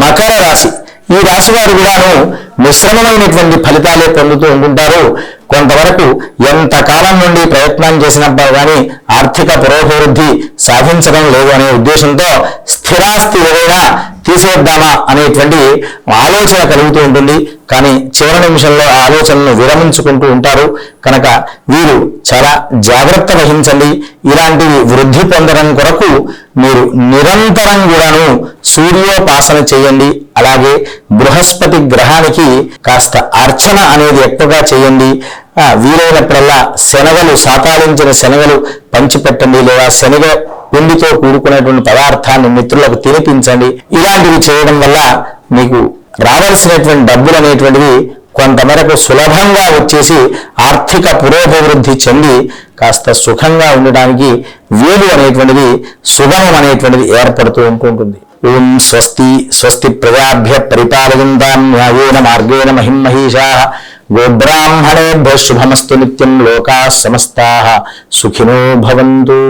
మకర రాశి. ఈ రాశి వారు కూడాను మిశ్రమమైనటువంటి ఫలితాలే పొందుతూ ఉంటుంటారు. కొంతవరకు ఎంత కాలం నుండి ప్రయత్నం చేసినప్పుడు కానీ ఆర్థిక పురోభివృద్ధి సాధించడం లేదు అనే ఉద్దేశంతో స్థిరాస్తి ఏదైనా తీసేద్దామా అనేటువంటి ఆలోచన కలుగుతూ ఉంటుంది. కానీ చివరి నిమిషంలో ఆ ఆలోచనను విరమించుకుంటూ ఉంటారు. కనుక వీరు చాలా జాగ్రత్త వహించండి. ఇలాంటివి వృద్ధి పొందడం కొరకు మీరు నిరంతరం కూడాను సూర్యోపాసన చేయండి. అలాగే బృహస్పతి గ్రహానికి కాస్త అర్చన అనేది ఎక్కువగా చేయండి. వీలైనప్పుడల్లా శనగలు సాతాలించిన శనగలు పంచిపెట్టండి. లేదా శనగ పిండితో కూడుకునేటువంటి పదార్థాన్ని మిత్రులకు తినిపించండి. ఇలాంటివి చేయడం వల్ల మీకు రావాల్సినటువంటి డబ్బులు అనేటువంటివి కొంతమేరకు సులభంగా వచ్చేసి ఆర్థిక పురోభివృద్ధి చెంది కాస్త సుఖంగా ఉండడానికి వీలు అనేటువంటిది సుగమం అనేటువంటిది ఏర్పడుతూ ఉంటుంటుంది. ఓం స్వస్తి స్వస్తి ప్రజాభ్య పరిపాలయంతాం న్యాయేన మార్గేణ మహిమహీషా గోబ్రాహ్మణేభ్య శుభమస్తు నిత్యం లోకా సమస్తా. సుఖినో భవంతు.